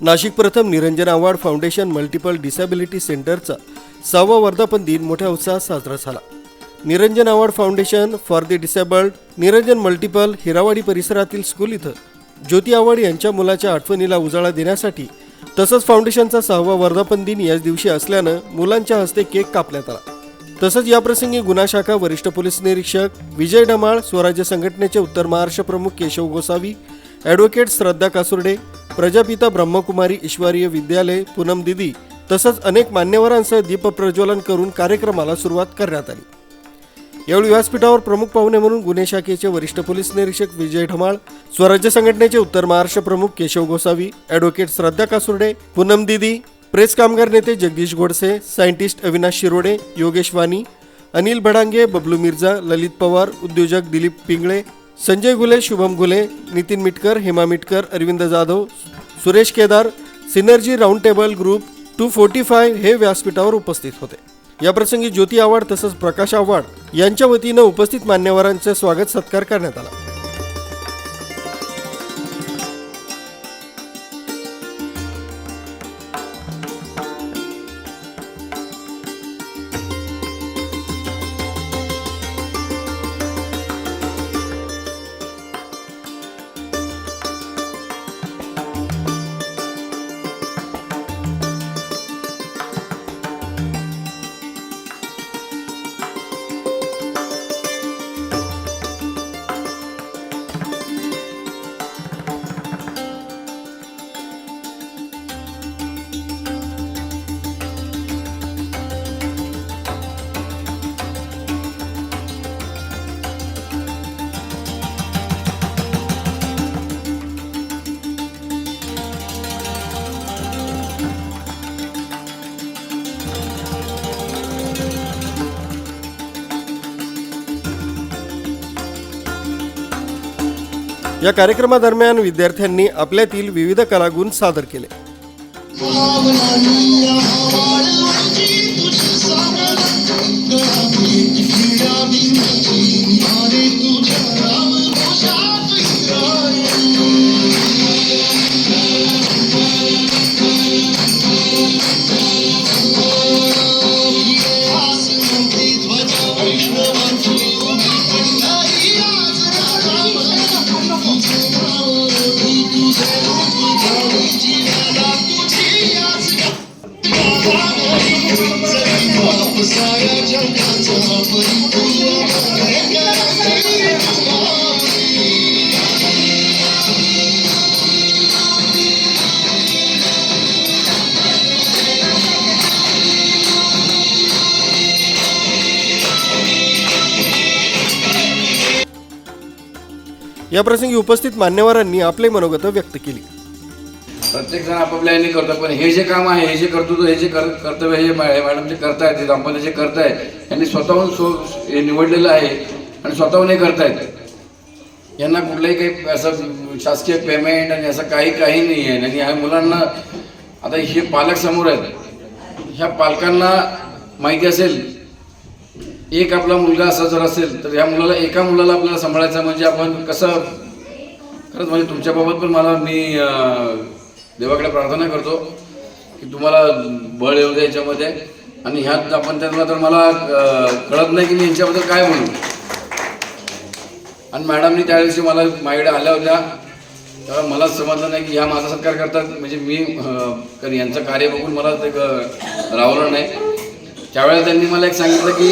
नाशिक प्रथम Niranjan Avhad foundation multiple disability सेंटरचा सहावा वर्धापन दिन मोठ्या उत्साहात साजरा झाला. Niranjan Avhad foundation for the disabled Niranjan multiple Hirawadi परिसरातील स्कूल इथं ज्योती आव्हाड यांच्या मुलाच्या आठवणीला उजाळा देण्यासाठी तसंच फाउंडेशनचा सहावा वर्धापन दिन याच दिवशी असल्यानं मुलांच्या हस्ते केक कापण्यात आला. तसंच याप्रसंगी गुन्हा शाखा वरिष्ठ पोलीस निरीक्षक विजय डमाळ स्वराज्य संघटनेचे उत्तर महाराष्ट्र प्रमुख केशव गोसावी ॲडव्होकेट श्रद्धा कासुर्डे प्रजापिता ब्रह्मकुमारी ईश्वरीय विद्यालय पूनम दिदी तसंच अनेक मान्यवरांसह दीपप्रज्वलन करून कार्यक्रमाला सुरुवात करण्यात आली. यावेळी व्यासपीठावर प्रमुख पाहुणे म्हणून गुन्हे शाखेचे वरिष्ठ पोलीस निरीक्षक विजय ढमाळ स्वराज्य संघटनेचे उत्तर महाराष्ट्र प्रमुख केशव गोसावी ॲडव्होकेट श्रद्धा कासुर्डे पूनम दिदी प्रेस कामगार नेते जगदीश गोडसे सायंटिस्ट अविनाश शिरोडे योगेश वानी अनिल भडांगे बबलू मिर्झा ललित पवार उद्योजक Dilip Pingale Sanjay Gule Shubham Gule Nitin Mitkar Hema Mitkar Arvind Jadhav Suresh Kedar synergy round table group two forty five हे व्यासपीठावर उपस्थित होते. याप्रसंगी ज्योती आव्हाड तसंच प्रकाश आव्हाड यांच्या वतीनं उपस्थित मान्यवरांचे स्वागत सत्कार करण्यात आला. या कार्यक्रमादरम्यान विद्यार्थ्यांनी आपल्यातील विविध कलागुण सादर केले. याप्रसंगी उपस्थित मान्यवरांनी आपले मनोगत व्यक्त केली. प्रत्येक जण आपापल्या याने करतो पण हे जे काम आहे हे जे कर्तृत्व हे जे कर कर्तव्य हे मॅडम जे करतायत ते दाम्पत्य जे करतायत यांनी स्वतःहून सो हे निवडलेलं आहे आणि स्वतःहून हे करतायत. यांना कुठलंही काही असं शासकीय पेमेंट आणि असं काही काही नाही आहे आणि ह्या मुलांना आता हे पालक समोर आहेत. ह्या पालकांना माहिती असेल एक आपला मुलगा असा जर असेल तर ह्या मुलाला एका मुलाला आपल्याला सांभाळायचं म्हणजे आपण कसं खरंच म्हणजे तुमच्याबाबत पण मला मी देवाकडे प्रार्थना करतो की तुम्हाला बळ येऊ द्या याच्यामध्ये. आणि ह्यात आपण त्यांना तर मला कळत नाही की मी यांच्याबद्दल काय म्हणू आणि मॅडमनी त्या दिवशी मला माझ्याकडे आल्या होत्या. त्यामुळे मलाच समजलं नाही की ह्या माझा सत्कार करतात. म्हणजे मी कारण यांचं कार्य बघून मला ते रावलं नाही. त्यावेळेला त्यांनी मला एक सांगितलं की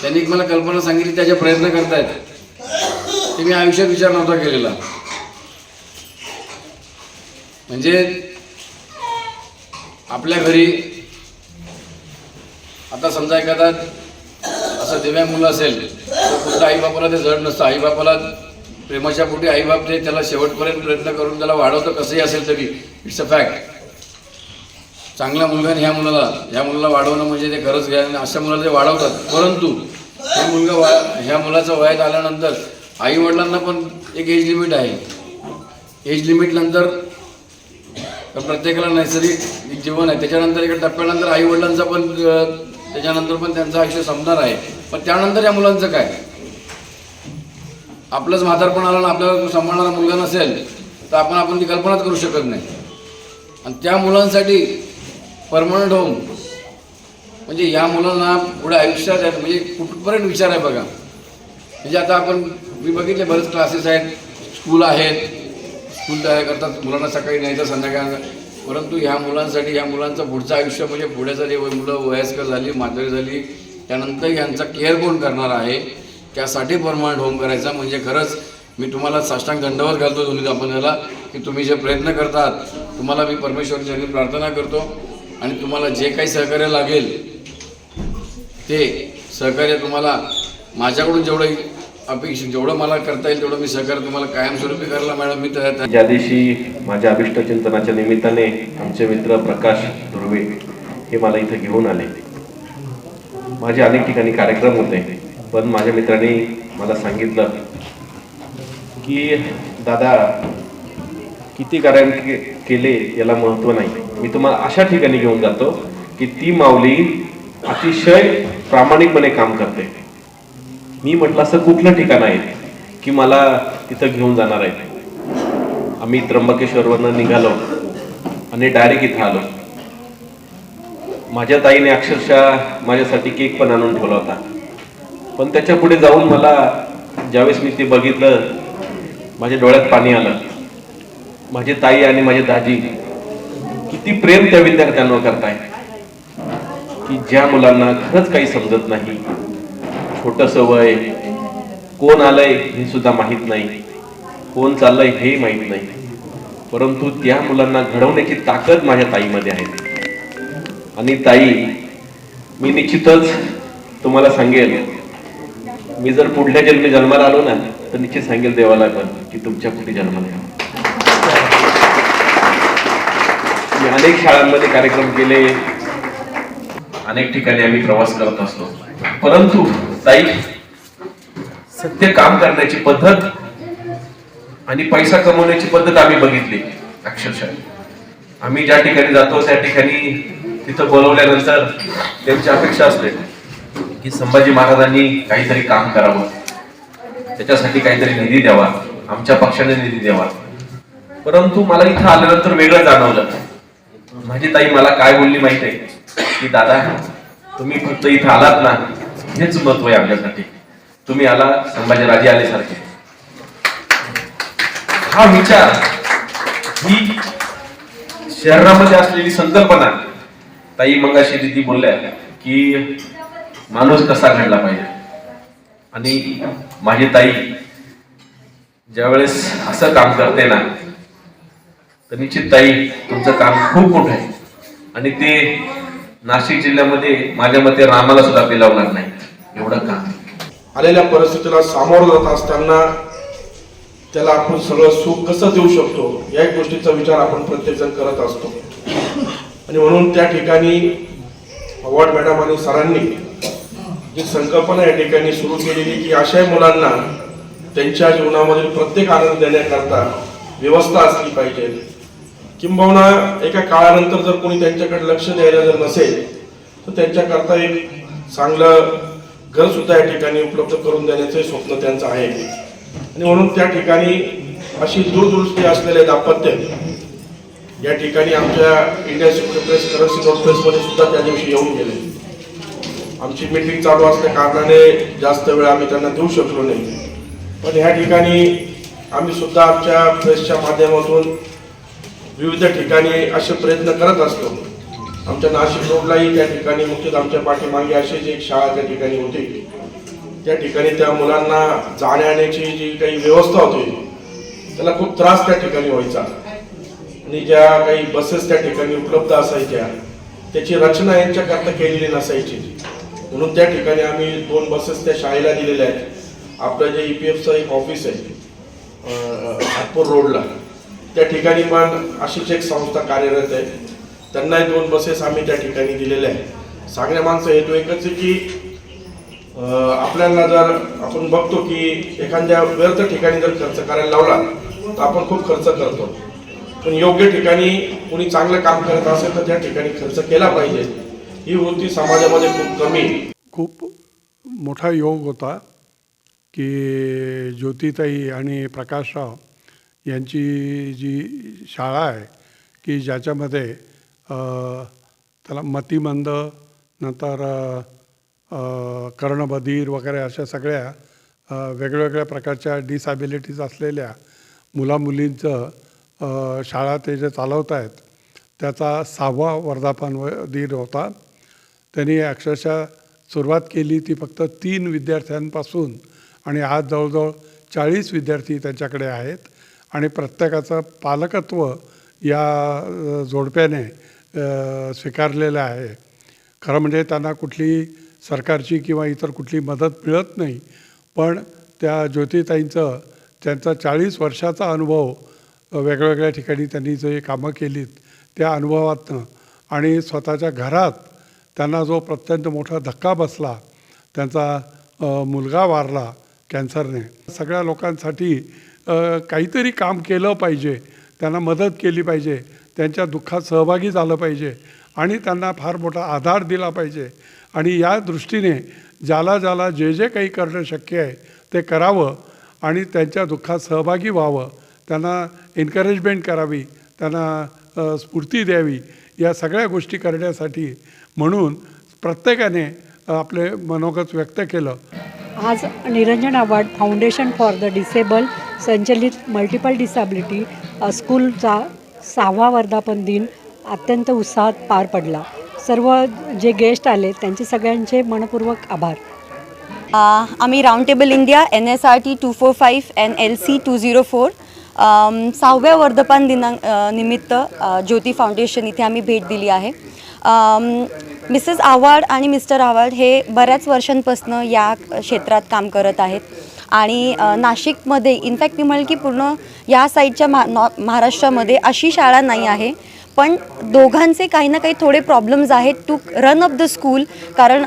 त्यांनी एक मला कल्पना सांगितली त्याचे प्रयत्न करतायत. ते मी आयुष्यात विचार नव्हता केलेला. म्हणजे आपल्या घरी आता समजा एखादा असं दिव्या मुलं असेल तर कुठं आईबापाला ते जड नसतं. आईबापाला प्रेमाच्या पोटी आईबाप ते त्याला शेवटपर्यंत प्रयत्न करून त्याला वाढवतं कसंही असेल तरी इट्स अ फॅक्ट चांगल्या मुलगाने ह्या मुलाला ह्या मुलाला वाढवणं म्हणजे ते खरंच घ्या आणि अशा मुलाला ते वाढवतात. परंतु हे मुलगा वा ह्या मुलाचं वयात आल्यानंतर आई वडिलांना पण एक एज लिमिट आहे. एज लिमिट नंतर प्रत्येकाला नैसर्गिक जीवन आहे. त्याच्यानंतर एका टप्प्यानंतर आई वडिलांचा पण त्याच्यानंतर पण त्यांचं आयुष्य संपणार आहे. पण त्यानंतर या मुलांचं काय? आपलंच म्हातारपण आलं आणि आपल्याला सांभाळणारा मुलगा नसेल तर आपण आपण ती कल्पनाच करू शकत नाही. आणि त्या मुलांसाठी परमनंट होम म्हणजे या मुलांना पुढे आयुष्यात आहेत म्हणजे कुठपर्यंत विचार आहे बघा. म्हणजे आता आपण मी बघितले बरेच क्लासेस आहेत स्कूल आहेत. स्कूल तयार करतात मुलांना सकाळी नाही तर संध्याकाळ. परंतु ह्या मुलांसाठी ह्या मुलांचं पुढचं आयुष्य म्हणजे पुढे जरी मुलं वयस्कर झाली म्हातारी झाली त्यानंतर यांचा केअर कोण करणार आहे? त्यासाठी परमनंट होम करायचा. म्हणजे खरंच मी तुम्हाला साष्टांग दंडवत घालतो दोन्ही आपल्याला की तुम्ही जे प्रयत्न करतात तुम्हाला मी परमेश्वरच्या प्रार्थना करतो. आणि तुम्हाला जे काही सहकार्य लागेल ते सहकार्य तुम्हाला माझ्याकडून जेवढं अपेक्षित जेवढं मला करता येईल तेवढं मी सहकार्य तुम्हाला कायमस्वरूपी करायला मॅडम मी तयार ज्या दिवशी माझ्या अभिष्टचिंतनाच्या निमित्ताने आमचे मित्र प्रकाश दुर्वे हे मला इथं घेऊन आले. माझे अनेक ठिकाणी कार्यक्रम होते पण माझ्या मित्रांनी मला सांगितलं की दादा किती कार्य केले याला महत्त्व नाही. मी तुम्हाला अशा ठिकाणी घेऊन जातो की ती माऊली अतिशय प्रामाणिकपणे काम करते. मी म्हटलं असं कुठलं ठिकाण आहे की मला तिथं घेऊन जाणार आहे? आम्ही त्र्यंबकेश्वरवरनं निघालो आणि डायरेक्ट इथं आलो. माझ्या ताईने अक्षरशः माझ्यासाठी केक पण आणून ठेवला होता. पण त्याच्या पुढे जाऊन मला ज्यावेळेस मी ते बघितलं माझ्या डोळ्यात पाणी आलं. माझी ताई आणि माझी दाजी किती प्रेम त्या विद्यार्थ्यांवर करताय. की ज्या मुलांना खरंच काही समजत नाही. छोटस वय कोण आलंय हे सुद्धा माहीत नाही. कोण चाललंय हे माहीत नाही. परंतु त्या मुलांना घडवण्याची ताकद माझ्या ताईमध्ये आहे. आणि ताई मी निश्चितच तुम्हाला सांगेल मी जर पुढल्या जन्मी जन्माला आलो ना तर निश्चित सांगेल देवाला पण की तुमच्या कुठे जन्माला अनेक शाळांमध्ये कार्यक्रम केले. अनेक ठिकाणी आम्ही प्रवास करत असतो. परंतु ताई सत्य काम करण्याची पद्धत आणि पैसा कमवण्याची पद्धत आम्ही बघितली अक्षरशः. आम्ही ज्या ठिकाणी जातो त्या ठिकाणी तिथं बोलवल्यानंतर त्यांची अपेक्षा असते की संभाजी महाराजांनी काहीतरी काम करावं. त्याच्यासाठी काहीतरी निधी द्यावा. आमच्या पक्षाने निधी द्यावा. परंतु मला इथं आल्यानंतर वेगळं जाणवलं. माझी ताई मला काय बोलली माहीत आहे? की दादा तुम्ही फक्त इथं आलात ना हेच महत्त्व आहे आमच्यासाठी तुम्ही आला संभाजीराजे आले सारखे हा विचार ही शहरामध्ये असलेली संकल्पना. ताई मंगाशी दिदी बोलल्या की माणूस कसा घडला पाहिजे. आणि माझी ताई ज्यावेळेस असं काम करते ना तर निश्चित ताई तुमचं काम खूप मोठं आहे. आणि ते नाशिक जिल्ह्यामध्ये माझ्या मते रामाला सुद्धा पेलावणार नाही. एवढं काम आलेल्या परिस्थितीला सामोरं जात असताना त्याला आपण सगळं सुख कसं देऊ शकतो या गोष्टीचा विचार आपण प्रत्येकजण करत असतो. आणि म्हणून त्या ठिकाणी अवॉर्ड मॅडम आणि सरांनी जी संकल्पना या ठिकाणी सुरू केलेली की अशा मुलांना त्यांच्या जीवनामधील प्रत्येक आनंद देण्याकरता व्यवस्था असली पाहिजे. किंबहुना एका काळानंतर जर कोणी त्यांच्याकडे लक्ष द्यायला जर नसेल तर त्यांच्याकरता एक चांगलं घर सुद्धा या ठिकाणी उपलब्ध करून देण्याचे स्वप्न त्यांचं आहे. आणि म्हणून त्या ठिकाणी अशी दूरदृष्टी असलेले दाम्पत्य या ठिकाणी आमच्या इंडिया सिक्युरिटी प्रेस करन्सी कॉन्फरन्समध्ये सुद्धा त्या दिवशी येऊन गेले. आमची मीटिंग चालू असल्या कारणाने जास्त वेळ आम्ही त्यांना देऊ शकलो नाही. पण ह्या ठिकाणी आम्ही सुद्धा आमच्या प्रेसच्या माध्यमातून विविध ठिकाणी असे प्रयत्न करत असतो. आमच्या नाशिक रोडलाही त्या ठिकाणी मुख्यतः आमच्या पाठीमागे अशीच एक शाळा त्या ठिकाणी होती. त्या ठिकाणी त्या मुलांना जाण्याची जी काही व्यवस्था होती त्याला खूप त्रास त्या ठिकाणी व्हायचा. आणि ज्या काही बसेस त्या ठिकाणी उपलब्ध असायच्या त्याची रचना यांच्याकरता केलेली नसायची. म्हणून त्या ठिकाणी आम्ही दोन बसेस त्या शाळेला दिलेल्या आहेत. आपलं जे ई पी एफचं एक ऑफिस आहे नागपूर रोडला त्या ठिकाणी पण अशीच एक संस्था कार्यरत आहे. त्यांनाही दोन बसेस आम्ही त्या ठिकाणी दिलेल्या आहेत. सांगण्या माणसं हेतू एकच आहे की आपल्याला जर आपण बघतो की एखाद्या व्यर्थ ठिकाणी जर खर्च करायला लावला तर आपण खूप खर्च करतो. पण योग्य ठिकाणी कोणी चांगलं काम करत असेल तर त्या ठिकाणी खर्च केला पाहिजे. ही वृत्ती समाजामध्ये खूप कमी खूप मोठा योग होता की ज्योतिताई आणि प्रकाशराव यांची जी शाळा आहे की ज्याच्यामध्ये त्याला मतिमंद नंतर कर्णबधीर वगैरे अशा सगळ्या वेगवेगळ्या प्रकारच्या डिसॅबिलिटीज असलेल्या मुलामुलींचं शाळा ते जे चालवत आहेत त्याचा सहावा वर्धापन व- दिन होता. त्यांनी अक्षरशः सुरुवात केली ती फक्त तीन विद्यार्थ्यांपासून आणि आज जवळजवळ चाळीस विद्यार्थी त्यांच्याकडे आहेत. आणि प्रत्येकाचं पालकत्व या जोडप्याने स्वीकारलेलं आहे. खरं म्हणजे त्यांना कुठली सरकारची किंवा इतर कुठली मदत मिळत नाही पण त्या ज्योतिताईंचं त्यांचा चाळीस वर्षाचा अनुभव वेगवेगळ्या ठिकाणी त्यांनी जे कामं केलीत त्या अनुभवातनं आणि स्वतःच्या घरात त्यांना जो प्रत्यंत मोठा धक्का बसला त्यांचा मुलगा वारला कॅन्सरने. सगळ्या लोकांसाठी काहीतरी काम केलं पाहिजे त्यांना मदत केली पाहिजे त्यांच्या दुःखात सहभागी झालं पाहिजे आणि त्यांना फार मोठा आधार दिला पाहिजे. आणि या दृष्टीने ज्याला ज्याला जे जे काही करणं शक्य आहे ते करावं आणि त्यांच्या दुःखात सहभागी व्हावं. त्यांना एन्करेजमेंट करावी त्यांना स्फूर्ती द्यावी या सगळ्या गोष्टी करण्यासाठी म्हणून प्रत्येकाने आपले मनोगत व्यक्त केलं. आज Niranjan award foundation for the disable संचलित मल्टिपल डिसॅबिलिटी स्कूलचा सहावा वर्धापन दिन अत्यंत उत्साहात पार पडला. सर्व जे गेस्ट आले त्यांचे सगळ्यांचे मनपूर्वक आभार. आम्ही round table India N S R T two four five N L C two zero four सहाव्या वर्धपान दिनांक निमित्त ज्योती फाउंडेशन इथे आम्ही भेट दिली आहे. मिसेस आव्हाड आणि मिस्टर आव्हाड हे बऱ्याच वर्षांपासून या क्षेत्रात काम करत आहेत. आणि नाशिकमध्ये इनफॅक्ट मी म्हणेल की पूर्ण या साईडच्या महा नॉ महाराष्ट्रामध्ये अशी शाळा नाही आहे. पण दोघांचे काही ना काही थोडे प्रॉब्लेम्स आहेत to run up the school कारण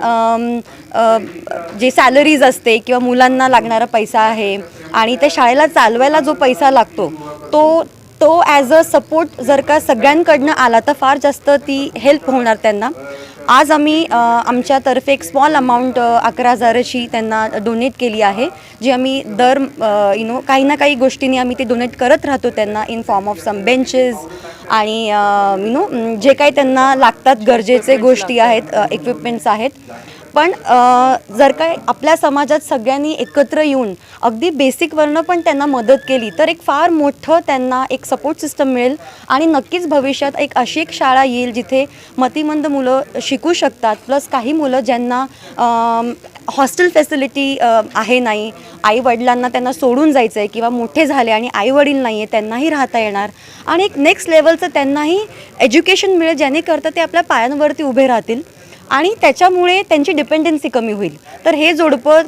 जे सॅलरीज असते किंवा मुलांना लागणारा पैसा आहे आणि त्या शाळेला चालवायला जो पैसा लागतो तो तो ॲज अ सपोर्ट जर का सगळ्यांकडनं आला तर फार जास्त ती हेल्प होणार त्यांना. आज आम्ही आमच्यातर्फे एक स्मॉल अमाऊंट अकरा हजाराची त्यांना डोनेट केली आहे जी आम्ही दर यु नो काही ना काही गोष्टींनी आम्ही ते डोनेट करत राहतो त्यांना in form of some benches आणि यु नो जे काही त्यांना लागतात गरजेचे गोष्टी आहेत इक्विपमेंट्स आहेत. पण जर काय आपल्या समाजात सगळ्यांनी एकत्र येऊन अगदी बेसिकवरनं पण त्यांना मदत केली तर एक फार मोठं त्यांना एक सपोर्ट सिस्टम मिळेल आणि नक्कीच भविष्यात एक अशी एक शाळा येईल जिथे मतिमंद मुलं शिकू शकतात प्लस काही मुलं ज्यांना हॉस्टेल फॅसिलिटी आहे नाही आई वडिलांना त्यांना सोडून जायचं आहे किंवा मोठे झाले आणि आई वडील नाही आहे त्यांनाही राहता येणार. आणि एक नेक्स्ट लेवलचं त्यांनाही एज्युकेशन मिळेल ज्याने करता ते आपल्या पायांवरती उभे राहतील. आणि त्याच्यामुळे त्यांची डिपेंडन्सी कमी होईल. तर हे जोडपं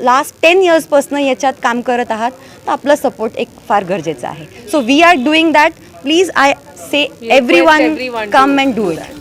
लास्ट टेन इयर्सपासून याच्यात काम करत आहात तर आपलं सपोर्ट एक फार गरजेचं आहे. So we are doing that please I say everyone come and do it